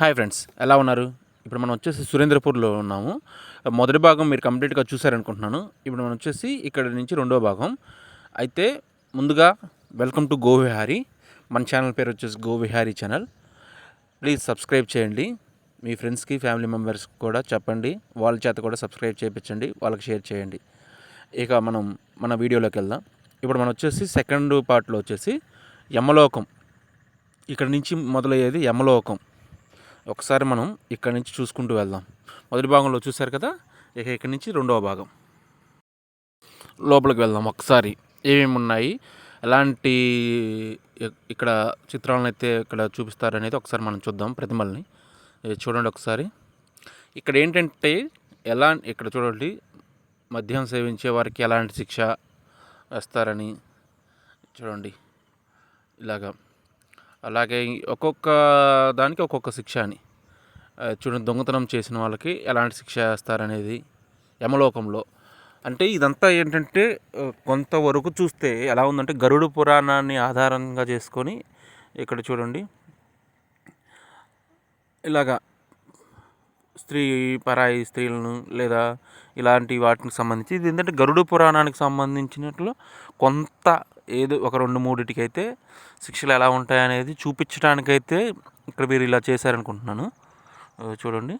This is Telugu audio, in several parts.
హాయ్ ఫ్రెండ్స్ ఎలా ఉన్నారు? ఇప్పుడు మనం వచ్చేసి సురేంద్రపూర్లో ఉన్నాము. మొదటి భాగం మీరు కంప్లీట్గా చూసారనుకుంటున్నాను ఇప్పుడు మనం వచ్చేసి ఇక్కడ నుంచి రెండో భాగం. అయితే ముందుగా వెల్కమ్ టు గోవిహారి మన ఛానల్ పేరు వచ్చేసి గోవిహారి ఛానల్ ప్లీజ్ సబ్స్క్రైబ్ చేయండి. మీ ఫ్రెండ్స్కి ఫ్యామిలీ మెంబర్స్ కూడా చెప్పండి. వాళ్ళ చేత కూడా సబ్స్క్రైబ్ చేయించండి. వాళ్ళకి షేర్ చేయండి. ఇక మనం మన వీడియోలోకి వెళ్దాం. ఇప్పుడు మనం వచ్చేసి సెకండ్ పార్ట్లో వచ్చేసి యమలోకం. ఇక్కడ నుంచి మొదలయ్యేది యమలోకం. ఒకసారి మనం ఇక్కడ నుంచి చూసుకుంటూ వెళ్దాం. మొదటి భాగంలో చూశారు కదా? ఇక ఇక్కడ నుంచి రెండవ భాగం. లోపలికి వెళ్దాం ఒకసారి. ఏమేమి ఉన్నాయి? ఎలాంటి ఇక్కడ చిత్రాలను అయితే ఇక్కడ చూపిస్తారనేది ఒకసారి మనం చూద్దాం ప్రతిమల్ని. చూడండి ఒకసారి. ఇక్కడ ఏంటంటే ఎలా ఇక్కడ చూడండి. మద్యం సేవించే వారికి ఎలాంటి శిక్ష వేస్తారని చూడండి. ఇలాగా. అలాగే ఒక్కొక్క దానికి ఒక్కొక్క శిక్ష అని. చూడండి దొంగతనం చేసిన వాళ్ళకి ఎలాంటి శిక్ష వేస్తారనేది యమలోకంలో. అంటే ఇదంతా ఏంటంటే కొంతవరకు చూస్తే ఎలా ఉందంటే గరుడు పురాణాన్ని ఆధారంగా చేసుకొని ఇక్కడ చూడండి. ఇలాగా స్త్రీ పరాయి స్త్రీలను లేదా ఇలాంటి వాటికి సంబంధించి ఇది ఏంటంటే గరుడు పురాణానికి సంబంధించినట్లు కొంత ఏదో ఒక రెండు మూడిటికి అయితే శిక్షలు ఎలా ఉంటాయనేది చూపించడానికైతే ఇక్కడ వీరు ఇలా చేశారనుకుంటున్నాను. చూడండి.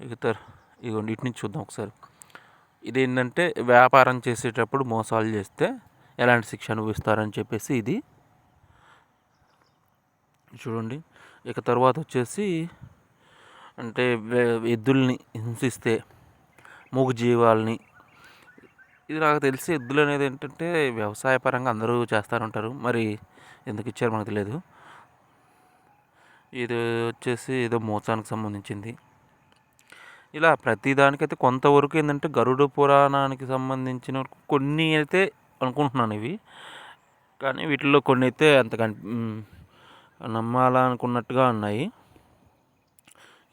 ఇక ఇదిగోండి ఇటు నుంచి చూద్దాం ఒకసారి. ఇది ఏంటంటే వ్యాపారం చేసేటప్పుడు మోసాలు చేస్తే ఎలాంటి శిక్ష అనుభవిస్తారని చెప్పేసి ఇది. చూడండి. ఇక తర్వాత వచ్చేసి అంటే ఎద్దుల్ని హింసిస్తే మూగ జీవాల్ని ఇది నాకు తెలిసి ఎద్దులు అనేది ఏంటంటే వ్యవసాయ పరంగా అందరూ చేస్తారంటారు మరి ఎందుకు ఇచ్చారో మనకు తెలియదు. ఇది వచ్చేసి ఏదో మోసానికి సంబంధించింది. ఇలా ప్రతి దానికైతే కొంతవరకు ఏంటంటే గరుడ పురాణానికి సంబంధించిన కొన్ని అయితే అనుకుంటున్నాను ఇవి. కానీ వీటిల్లో కొన్ని అయితే అంత నమ్మాలనుకున్నట్టుగా ఉన్నాయి.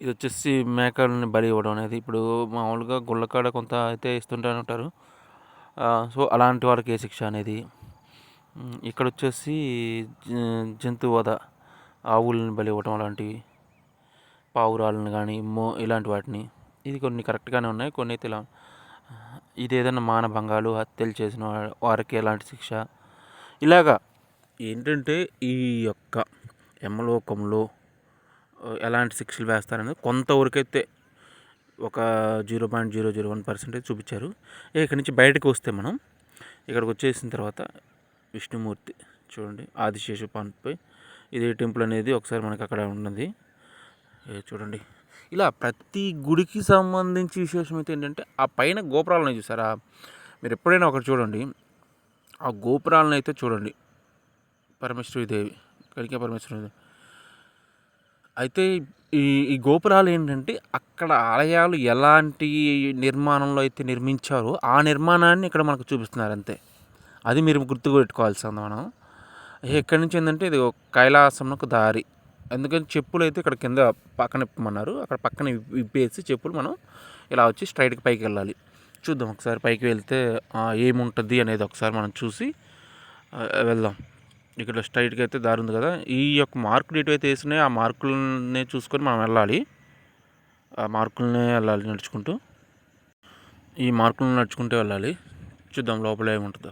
ఇది వచ్చేసి మేకలని బలి ఇవ్వడం అనేది. ఇప్పుడు మామూలుగా గుళ్ళకాడ కొంత అయితే ఇస్తుంటారు ఉంటారు. సో అలాంటి వాళ్ళకి ఏ శిక్ష అనేది? ఇక్కడ వచ్చేసి జ- జంతు వధ ఆవులను బలి ఇవ్వటం అలాంటివి పావురాలను కానీ మో ఇలాంటి వాటిని. ఇది కొన్ని కరెక్ట్గానే ఉన్నాయి. కొన్ని అయితే ఇలా ఇది ఏదైనా మానభంగాలు హత్యలు చేసిన వారికి ఎలాంటి శిక్ష? ఇలాగా ఏంటంటే ఈ యొక్క యమలోకంలో ఎలాంటి శిక్షలు వేస్తారనేది కొంతవరకైతే ఒక zero point zero zero one percentage చూపించారు. ఇక్కడి నుంచి బయటకు వస్తే మనం ఇక్కడికి వచ్చేసిన తర్వాత విష్ణుమూర్తి చూడండి ఆదిశేషు పంపై ఇది టెంపుల్ అనేది ఒకసారి మనకి అక్కడ ఉన్నది. ఏ చూడండి ఇలా ప్రతి గుడికి సంబంధించి విశేషం అయితే ఏంటంటే ఆ పైన గోపురాలను చూసారా? మీరు ఎప్పుడైనా ఒకటి చూడండి ఆ గోపురాలను అయితే చూడండి. పరమేశ్వరి దేవి కనికా పరమేశ్వరి దేవి. అయితే ఈ ఈ గోపురాలు ఏంటంటే అక్కడ ఆలయాలు ఎలాంటి నిర్మాణంలో అయితే నిర్మించారో ఆ నిర్మాణాన్ని ఇక్కడ మనకు చూపిస్తున్నారు అంతే. అది మీరు గుర్తుపెట్టుకోవాల్సింది మనం. ఎక్కడి నుంచి ఏంటంటే ఇది ఒక కైలాసంకు దారి. అందుకని చెప్పులు అయితే ఇక్కడ కింద పక్కన ఇప్పమన్నారు. అక్కడ పక్కన విప్పేసి ఇప్పేసి చెప్పులు మనం ఇలా వచ్చి స్ట్రైట్కి పైకి వెళ్ళాలి. చూద్దాం ఒకసారి పైకి వెళ్తే ఏముంటుంది అనేది ఒకసారి మనం చూసి వెళ్దాం. ఇక్కడ స్ట్రైట్గా అయితే దారి ఉంది కదా. ఈ యొక్క మార్కులు ఎటువైతే వేసినాయో ఆ మార్కులనే చూసుకొని మనం వెళ్ళాలి. ఆ మార్కులనే వెళ్ళాలి నడుచుకుంటూ. ఈ మార్కులను నడుచుకుంటూ వెళ్ళాలి. చూద్దాం లోపల ఏముంటుందో.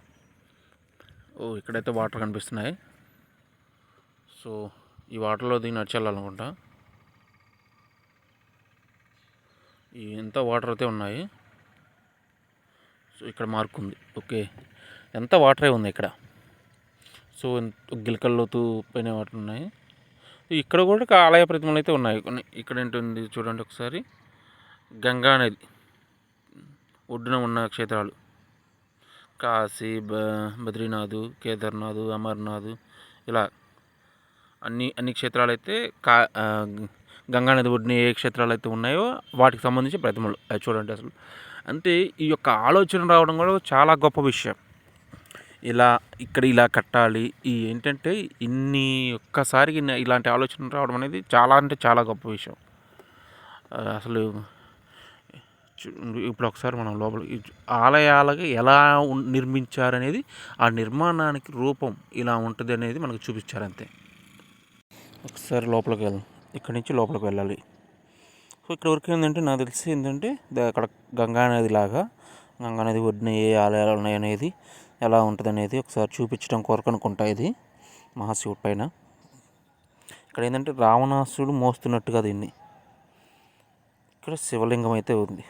ఓ ఇక్కడైతే వాటర్ కనిపిస్తున్నాయి. సో ఈ వాటర్లో దిగి నడిచి వెళ్ళాలనుకుంటా. ఈ ఎంత వాటర్ అయితే ఉన్నాయి. సో ఇక్కడ మార్క్ ఉంది. ఓకే. ఎంత వాటరే ఉంది ఇక్కడ? సో ఎంత- గిలకల లోతు పైన వాటి ఉన్నాయి ఇక్కడ కూడా ఆలయ ప్రతిమలు అయితే ఉన్నాయి. కొన్ని ఇక్కడ ఏంటుంది చూడండి ఒకసారి. గంగా నది. ఒడ్డున ఉన్న క్షేత్రాలు. కాశీ బ బద్రీనాథ్ కేదార్నాథ్ అమర్నాథ్ ఇలా అన్ని అన్ని క్షేత్రాలు అయితే కా గంగానది గంగా నది ఒడ్డున ఏ క్షేత్రాలు అయితే ఉన్నాయో వాటికి సంబంధించి ప్రతిమలు. చూడండి అసలు. అంటే ఈ యొక్క ఆలోచన రావడం కూడా చాలా గొప్ప విషయం. ఇలా ఇక్కడ ఇలా కట్టాలి. ఈ ఏంటంటే ఇన్ని ఒక్కసారికి ఇలాంటి ఆలోచన రావడం అనేది చాలా అంటే చాలా గొప్ప విషయం. అసలు ఇప్పుడు ఒకసారి మనం లోపల ఆలయాలకి ఎలా ఉన్- నిర్మించారనేది ఆ నిర్మాణానికి రూపం ఇలా ఉంటుంది అనేది మనకు చూపించారు అంతే. ఒకసారి లోపలికి వెళ్దాం ఇక్కడి నుంచి లోపలికి వెళ్ళాలి. సో ఇక్కడ వరకు ఏంటంటే నాకు తెలిసి ఏంటంటే అక్కడ గంగానది లాగా గంగా నది ఒడ్డున ఏ ఆలయాలు ఉన్నాయనేది ఎలా ఉంటుంది అనేది ఒకసారి చూపించడం కొరకు అనుకుంటా ఇది మహాశివుడి పైన. ఇక్కడ ఏంటంటే రావణాసుడు మోస్తున్నట్టుగా దీన్ని. ఇక్కడ శివలింగం అయితే ఉంది.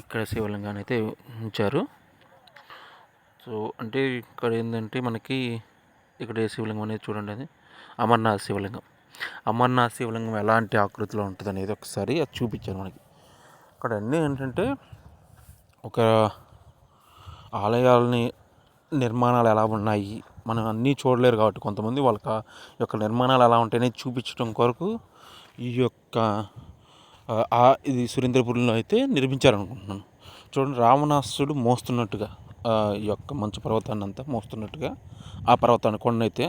ఇక్కడ శివలింగాన్ని అయితే ఉంచారు. సో అంటే ఇక్కడ ఏంటంటే మనకి ఇక్కడ ఏ శివలింగం అనేది చూడండి అది. అమర్నాథ్ శివలింగం. అమర్నాథ్ శివలింగం ఎలాంటి ఆకృతిలో ఉంటుంది అనేది ఒకసారి అది చూపించారు మనకి. ఇక్కడ అన్నీ ఏంటంటే ఒక ఆలయాలని నిర్మాణాలు ఎలా ఉన్నాయి మనం అన్నీ చూడలేరు కాబట్టి కొంతమంది వాళ్ళకి ఆ యొక్క నిర్మాణాలు ఎలా ఉంటాయని చూపించడం కొరకు ఈ యొక్క ఇది సురేంద్రపురంలో అయితే నిర్మించారనుకుంటున్నాను. చూడండి రావణాసుడు మోస్తున్నట్టుగా ఈ యొక్క మంచు పర్వతాన్ని అంతా మోస్తున్నట్టుగా ఆ పర్వతాన్ని కొండనైతే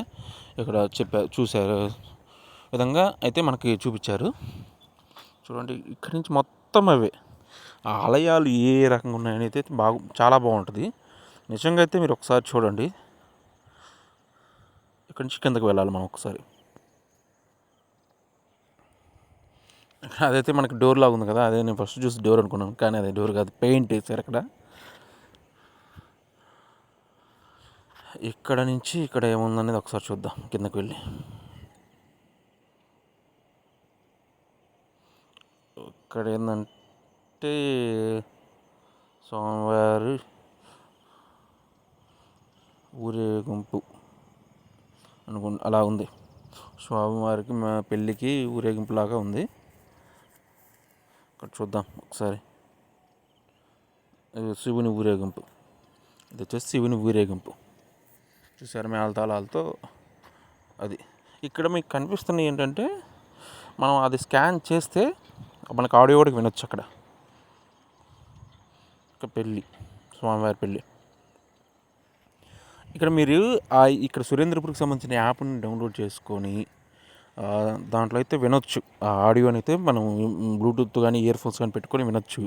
ఇక్కడ చెప్పారు చూశారు విధంగా అయితే మనకి చూపించారు. చూడండి ఇక్కడి నుంచి మొత్తం అవే. ఆ ఆలయాలు ఏ రకంగా ఉన్నాయని అయితే బాగు చాలా బాగుంటుంది. నిజంగా అయితే మీరు ఒకసారి చూడండి. ఇక్కడి నుంచి కిందకి వెళ్ళాలి మనం ఒకసారి. అదైతే మనకి డోర్ లాగా ఉంది కదా అదే నేను ఫస్ట్ చూసి డోర్ అనుకున్నాను కానీ అదే డోర్ కాదు పెయింట్ వేసారు అక్కడ. ఇక్కడ నుంచి ఇక్కడ ఏముందనేది ఒకసారి చూద్దాం కిందకి వెళ్ళి. ఇక్కడ ఏంటంటే స్వామివారి ఊరేగింపు అనుకు అలా ఉంది. స్వామివారికి మా పెళ్ళికి ఊరేగింపు లాగా ఉంది. ఇక్కడ చూద్దాం ఒకసారి. శివుని ఊరేగింపు. ఇది వచ్చేసి శివుని ఊరేగింపు. చూసారు మేళతాళాలతో అది. ఇక్కడ మీకు కనిపిస్తున్నవి ఏంటంటే మనం అది స్కాన్ చేస్తే మనకు ఆడియో కూడా వినొచ్చు అక్కడ. ఒక పెళ్ళి స్వామివారి పెళ్ళి. ఇక్కడ మీరు ఇక్కడ సురేంద్రపూర్కి సంబంధించిన యాప్ని డౌన్లోడ్ చేసుకొని దాంట్లో అయితే వినొచ్చు. ఆ ఆడియోని అయితే మనం బ్లూటూత్ కానీ ఇయర్ ఫోన్స్ కానీ పెట్టుకొని వినొచ్చు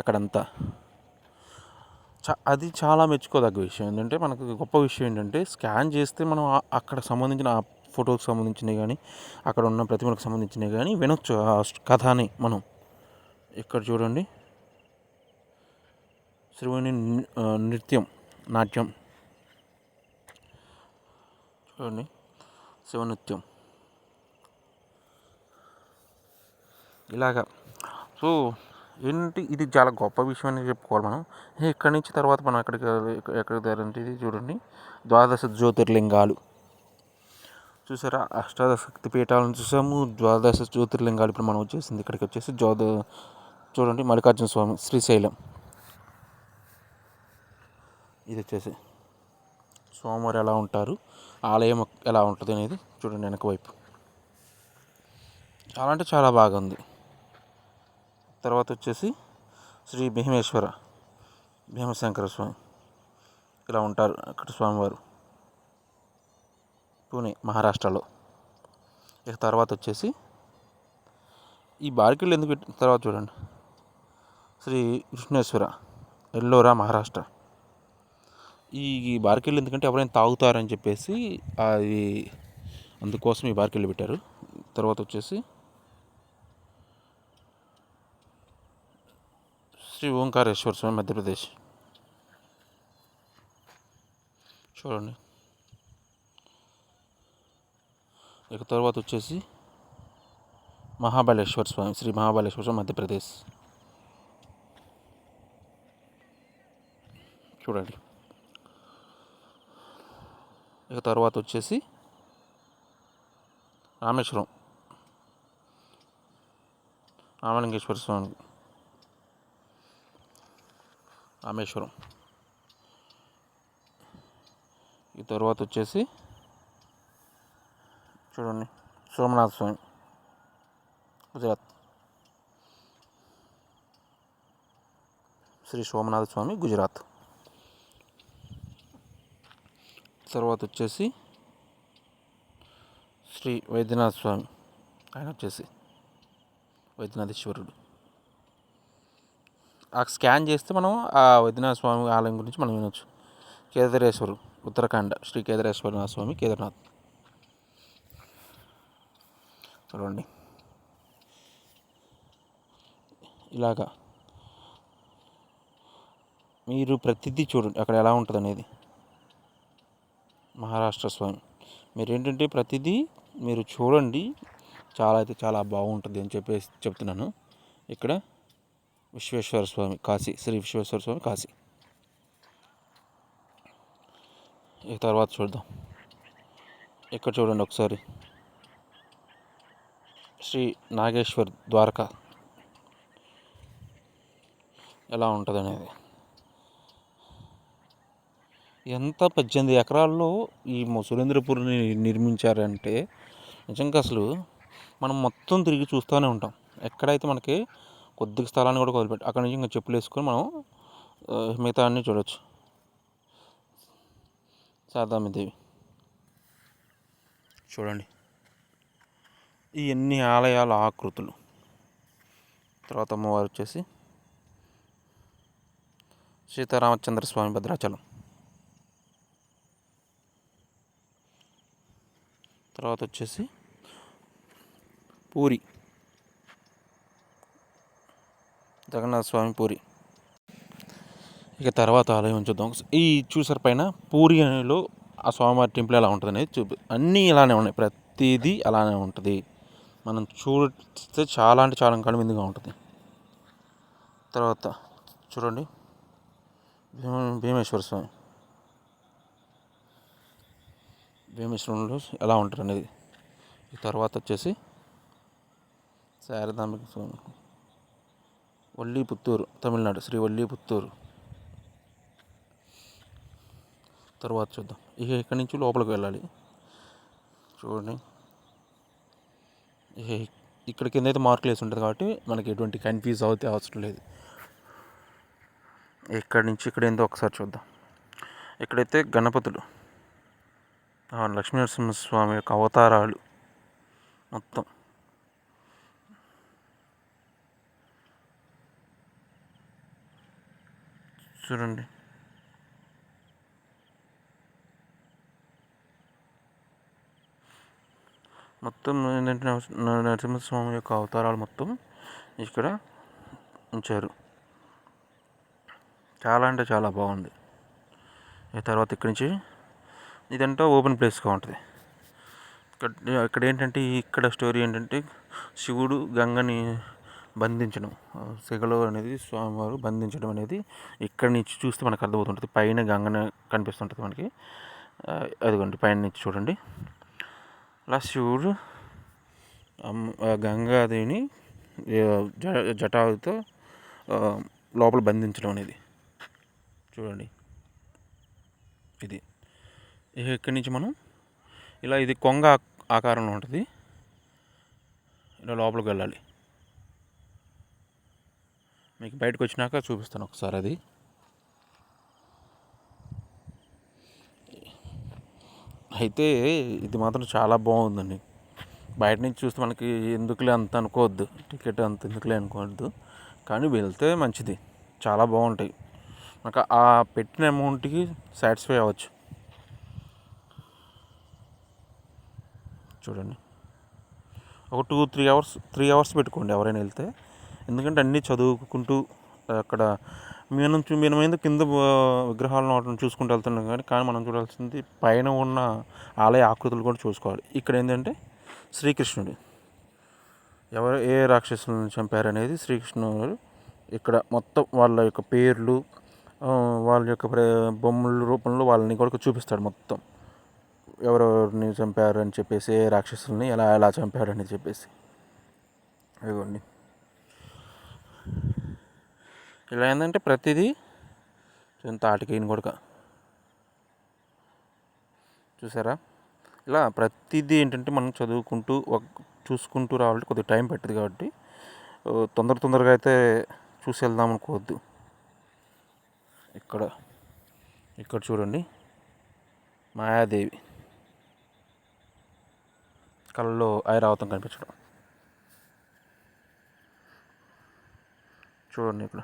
అక్కడంతా. చా అది చాలా మెచ్చుకోదగ్గ విషయం ఏంటంటే మనకు గొప్ప విషయం ఏంటంటే స్కాన్ చేస్తే మనం అక్కడ సంబంధించిన ఆ ఫోటోకి సంబంధించినవి కానీ అక్కడ ఉన్న ప్రతిమలకు సంబంధించినవి కానీ వినొచ్చు. ఆ కథని మనం. ఇక్కడ చూడండి. శ్రీవేణి నృత్యం నాట్యం. చూడండి. శివనృత్యం. ఇలాగా. సో ఏంటి ఇది చాలా గొప్ప విషయం అని చెప్పుకోవాలి మనం. ఇక్కడి నుంచి తర్వాత మనం ఎక్కడికి ఎక్కడికి దారంటే ఇది చూడండి. ద్వాదశ జ్యోతిర్లింగాలు. చూసారా? అష్టాదశ శక్తి పీఠాలను చూసాము. ద్వాదశ జ్యోతిర్లింగాలు ఇప్పుడు మనం వచ్చేసింది. ఇక్కడికి వచ్చేసి జ్యోద చూడండి. మల్లికార్జున స్వామి శ్రీశైలం. ఇది వచ్చేసి సోమవారు ఎలా ఉంటారు? ఆలయం ఎలా ఉంటుంది అనేది చూడండి వెనక వైపు. చాలా అంటే చాలా బాగుంది. తర్వాత వచ్చేసి శ్రీ భీమేశ్వర భీమశంకర స్వామి ఇలా ఉంటారు అక్కడ స్వామివారు. పూణే మహారాష్ట్రలో. ఇక తర్వాత వచ్చేసి ఈ బారికెళ్ళు ఎందుకు తర్వాత చూడండి. శ్రీ కృష్ణేశ్వర ఎల్లోరా మహారాష్ట్ర. ఈ ఈ బార్కెళ్ళు ఎందుకంటే ఎవరైనా తాగుతారని చెప్పేసి అది అందుకోసం ఈ బార్కెళ్ళు పెట్టారు. తర్వాత వచ్చేసి శ్రీ ఓంకారేశ్వర స్వామి మధ్యప్రదేశ్. చూడండి. ఇక తర్వాత వచ్చేసి మహాబలేశ్వర స్వామి శ్రీ మహాబలేశ్వర స్వామి మధ్యప్రదేశ్. చూడండి. ఇక తర్వాత వచ్చేసి రామేశ్వరం. రామలింగేశ్వర స్వామి. రామేశ్వరం. ఈ తర్వాత వచ్చేసి చూడండి సోమనాథ స్వామి. గుజరాత్. శ్రీ సోమనాథ స్వామి గుజరాత్. తర్వాత వచ్చేసి శ్రీ వైద్యనాథ స్వామి ఆయన వచ్చేసి వైద్యనాథేశ్వరుడు. ఆ స్కాన్ చేస్తే మనం ఆ వైద్యనాథ స్వామి ఆలయం గురించి మనం వినొచ్చు. కేదారేశ్వరు ఉత్తరాఖండ్ శ్రీ కేదారేశ్వరనాథ స్వామి కేదార్నాథ్. చూడండి ఇలాగా మీరు ప్రతిదీ చూడండి అక్కడ ఎలా ఉంటుంది అనేది మహారాష్ట్ర స్వామి. మీరు ఏంటంటే ప్రతిదీ మీరు చూడండి. చాలా అయితే చాలా బాగుంటుంది అని చెప్పేసి చెప్తున్నాను. ఇక్కడ విశ్వేశ్వర స్వామి కాశీ శ్రీ విశ్వేశ్వర స్వామి కాశీ. ఈ తర్వాత చూద్దాం. ఇక్కడ చూడండి ఒకసారి. శ్రీ నాగేశ్వర్ ద్వారకా. ఎలా ఉంటుంది అనేది ఎంత పద్దెనిమిది ఎకరాల్లో ఈ సురేంద్రపురిని నిర్మించారంటే నిజంగా అసలు మనం మొత్తం తిరిగి చూస్తూనే ఉంటాం. ఎక్కడైతే మనకి కొద్దిగా స్థలాన్ని కూడా వదిలిపెట్టి అక్కడ నుంచి ఇంకా చెప్పులు వేసుకొని మనం మిగతా అన్నీ చూడవచ్చు శారదామిదేవి చూడండి. ఈ ఎన్ని ఆలయాల ఆకృతులు. తర్వాత అమ్మవారు వచ్చేసి సీతారామచంద్ర స్వామి భద్రాచలం. తర్వాత వచ్చేసి పూరి. జగన్నాథ స్వామి పూరి. ఇక తర్వాత ఆలయం చూద్దాం. ఈ చూసారు పైన పూరిలో ఆ స్వామివారి టెంపుల్ ఎలా ఉంటుంది అనేది చూపి అన్నీ ఇలానే ఉన్నాయి. ప్రతిదీ అలానే ఉంటుంది. మనం చూస్తే చాలా అంటే చాలా కనువిందుగా ఉంటుంది. తర్వాత చూడండి. భీమేశ్వర స్వామి. భీమేశ్వరంలో ఎలా ఉంటారు అనేది తర్వాత వచ్చేసి శారదాంబిక స్వామి వల్లి పుత్తూరు తమిళనాడు శ్రీ వల్లి పుత్తూరు తర్వాత చూద్దాం. ఇక ఇక్కడి నుంచి లోపలికి వెళ్ళాలి. చూడండి. ఇక్కడ కింద అయితే మార్కులు వేసి ఉంటుంది కాబట్టి మనకి ఎటువంటి కన్ఫ్యూజ్ అవుతే అవసరం లేదు. ఇక్కడి నుంచి ఇక్కడ ఏందో ఒకసారి చూద్దాం. ఇక్కడైతే గణపతులు లక్ష్మీనరసింహస్వామి యొక్క అవతారాలు మొత్తం. చూడండి. మొత్తం ఏంటంటే నరసింహస్వామి యొక్క అవతారాలు మొత్తం ఇక్కడ ఉంచారు. చాలా అంటే చాలా బాగుంది. తర్వాత ఇక్కడి నుంచి ఇదంతా ఓపెన్ ప్లేస్గా ఉంటుంది. ఇక్కడ ఇక్కడ ఏంటంటే ఇక్కడ స్టోరీ ఏంటంటే శివుడు గంగని బంధించడం శిగలు అనేది స్వామివారు బంధించడం అనేది ఇక్కడ నుంచి చూస్తే మనకు అర్థమవుతుంటుంది. పైన గంగన కనిపిస్తుంటుంది మనకి. అదిగోండి పైన నుంచి చూడండి. అలా శివుడు గంగాదేవిని జటాలతో లోపల బంధించడం అనేది. చూడండి. ఇది. ఇక్కడి నుంచి మనం ఇలా ఇది కొంగ ఆకారంలో ఉంటుంది. ఇలా లోపలికి వెళ్ళాలి. మీకు బయటకు వచ్చినాక చూపిస్తాను ఒకసారి అది. అయితే ఇది మాత్రం చాలా బాగుందండి. బయట నుంచి చూస్తే మనకి ఎందుకులే అంత అనుకోవద్దు. టికెట్ అంత ఎందుకులే అనుకోవద్దు. కానీ వెళ్తే మంచిది. చాలా బాగుంటాయి. మనకు ఆ పెట్టిన అమౌంట్కి సాటిస్ఫై అవ్వచ్చు. చూడండి. ఒక two three hours three hours పెట్టుకోండి ఎవరైనా వెళ్తే. ఎందుకంటే అన్నీ చదువుకుంటూ అక్కడ మీన మనమైంది కింద విగ్రహాలను వాటిని చూసుకుంటూ వెళ్తున్నాం కానీ కానీ మనం చూడాల్సింది పైన ఉన్న ఆలయ ఆకృతులు కూడా చూసుకోవాలి. ఇక్కడ ఏంటంటే శ్రీకృష్ణుడు. ఎవరు ఏ రాక్షసులను చంపారనేది శ్రీకృష్ణుడు ఇక్కడ మొత్తం వాళ్ళ యొక్క పేర్లు వాళ్ళ యొక్క బొమ్మల రూపంలో వాళ్ళని కూడా చూపిస్తాడు మొత్తం. ఎవరెవరిని చంపారు అని చెప్పేసి రాక్షసుల్ని ఎలా ఎలా చంపారు అని చెప్పేసి. ఇదిగోండి. ఇలా ఏంటంటే ప్రతిదీ తాటికైన కొడుక. చూసారా? ఇలా ప్రతిదీ ఏంటంటే మనం చదువుకుంటూ చూసుకుంటూ రావాలంటే కొద్దిగా టైం పెట్టదు కాబట్టి తొందర తొందరగా అయితే చూసి వెళ్దాం అనుకోవద్దు. ఇక్కడ ఇక్కడ చూడండి. మాయాదేవి. కళ్ళలో ఐరావతం కనిపించడం. చూడండి ఇక్కడ.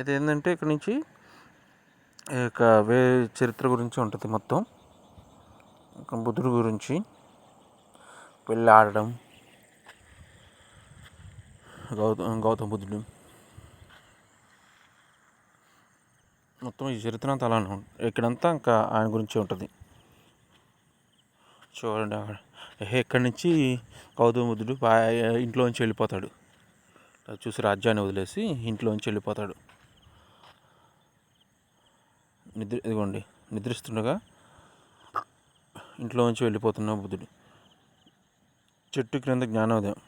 ఇది ఏంటంటే ఇక్కడ నుంచి ఇక వే చరిత్ర గురించి ఉంటుంది మొత్తం. బుద్ధుడి గురించి వెళ్ళి ఆడడం. గౌతమ్ గౌతమ బుద్ధుడు. మొత్తం ఈ చరిత్ర అంతా అలానే ఇక్కడంతా ఇంకా ఆయన గురించి ఉంటుంది. చూడండి అక్కడ. ఇక్కడి నుంచి గౌతమ బుద్ధుడు ఇంట్లోంచి వెళ్ళిపోతాడు. చూసి రాజ్యాన్ని వదిలేసి ఇంట్లోంచి వెళ్ళిపోతాడు. నిద్ర ఇదిగోండి నిద్రిస్తుండగా ఇంట్లోంచి వెళ్ళిపోతున్న బుద్ధుడు చెట్టు క్రింద జ్ఞానోదయం.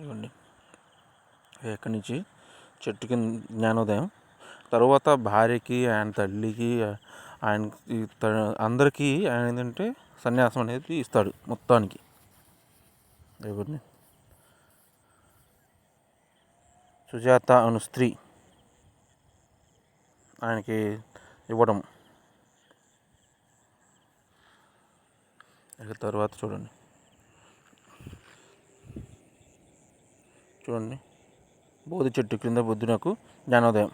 ఇవ్వండి ఎక్కడి నుంచి? చెట్టు కింద జ్ఞానోదయం. తర్వాత భార్యకి ఆయన తల్లికి ఆయన అందరికీ ఆయన ఏంటంటే సన్యాసం అనేది ఇస్తాడు మొత్తానికి. ఎవరిని? సుజాత అను స్త్రీ ఆయనకి ఇవ్వడం. ఇక తర్వాత చూడండి. చూడండి. బోధి చెట్టు క్రింద బుద్ధునకు జ్ఞానోదయం.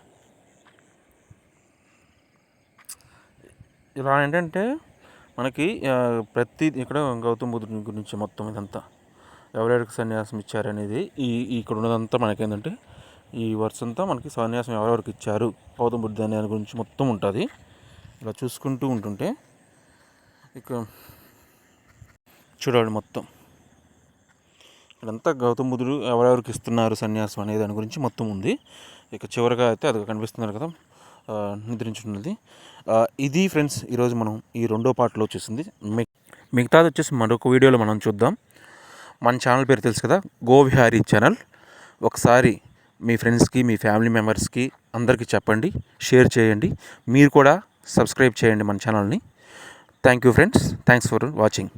ఇలా ఏంటంటే మనకి ప్రతి ఇక్కడ గౌతమ బుద్ధుని గురించి మొత్తం ఇదంతా. ఎవరెవరికి సన్యాసం ఇచ్చారనేది ఈ ఇక్కడ ఉన్నదంతా మనకేంటంటే ఈ వర్స్ అంతా మనకి సన్యాసం ఎవరెవరికి ఇచ్చారు గౌతమ బుద్ధి అనే దాని గురించి మొత్తం ఉంటుంది. ఇలా చూసుకుంటూ ఉంటుంటే ఇక చూడాలి మొత్తం. ఇక్కడంతా గౌతమ బుద్ధుడు ఎవరెవరికి ఇస్తున్నారు సన్యాసం అనే దాని గురించి మొత్తం ఉంది. ఇక చివరిగా అయితే అది కనిపిస్తున్నారు కదా నిద్రించున్నది ఇది ఫ్రెండ్స్ ఈరోజు మనం ఈ రెండో పార్ట్లో వచ్చేసింది. మిగతాది వచ్చేసి మరొక వీడియోలో మనం చూద్దాం. మన ఛానల్ పేరు తెలుసు కదా? గోవిహారీ ఛానల్. ఒకసారి మీ ఫ్రెండ్స్కి మీ ఫ్యామిలీ మెంబర్స్కి అందరికీ చెప్పండి షేర్ చేయండి. మీరు కూడా సబ్స్క్రైబ్ చేయండి మన ఛానల్ని. Thank you friends. Thanks for watching.